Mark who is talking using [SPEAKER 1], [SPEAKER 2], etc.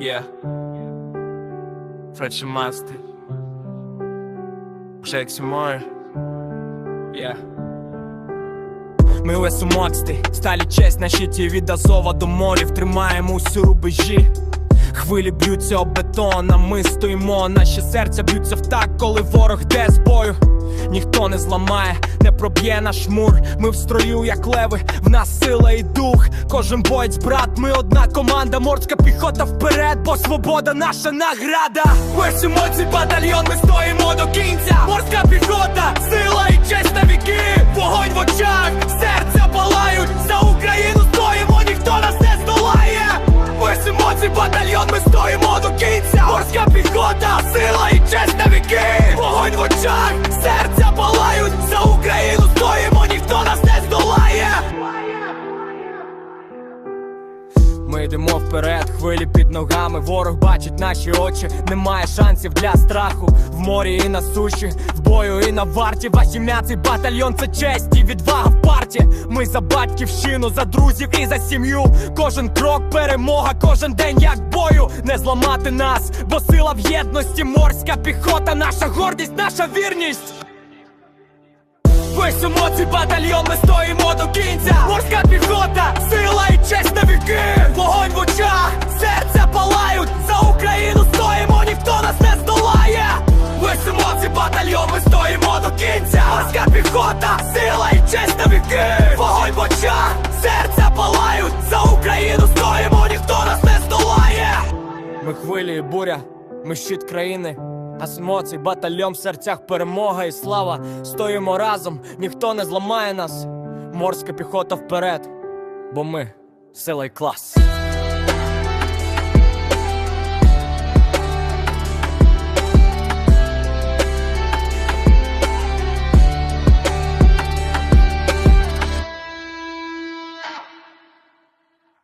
[SPEAKER 1] Yeah. Фредші Масти. Джексі Мойер. Yeah. Ми лесомоксти, сталі честь на щиті від Азова до морів Тримаємо усю рубежі Хвилі б'ються об бетон, а ми стоїмо. Наші серця б'ються в так, коли ворог йде з бою. Ніхто не зламає, не проб'є наш мур. Ми в строю, як леви, в нас сила і дух. Кожен боєць, брат, ми одна команда. Морська піхота вперед, бо свобода наша награда. Весь емоцій батальйон, ми стоїмо до кінця. Морська піхота, батальйон, ми стоїмо до кінця. Морська піхота, сила і Ми йдемо вперед, хвилі під ногами. Ворог бачить наші очі. Немає шансів для страху. В морі і на суші, в бою і на варті. Ваші м'яций батальйон це честь і відвага в парті. Ми за батьківщину, за друзів і за сім'ю. Кожен крок перемога, кожен день як бою. Не зламати нас, бо сила в єдності. Морська піхота, наша гордість, наша вірність. Весь емоцій батальйон, ми стоїмо до кінця Морська піхота, сила емоцій ми стоїмо до кінця Морська піхота, сила і честь на віки Вогонь в очах, серця палають За Україну стоїмо, ніхто нас не здолає Ми хвилі і буря, ми щит країни а з емоцій батальйон в серцях перемога і слава. Стоїмо разом, ніхто не зламає нас. Морська піхота вперед, бо ми сила й клас.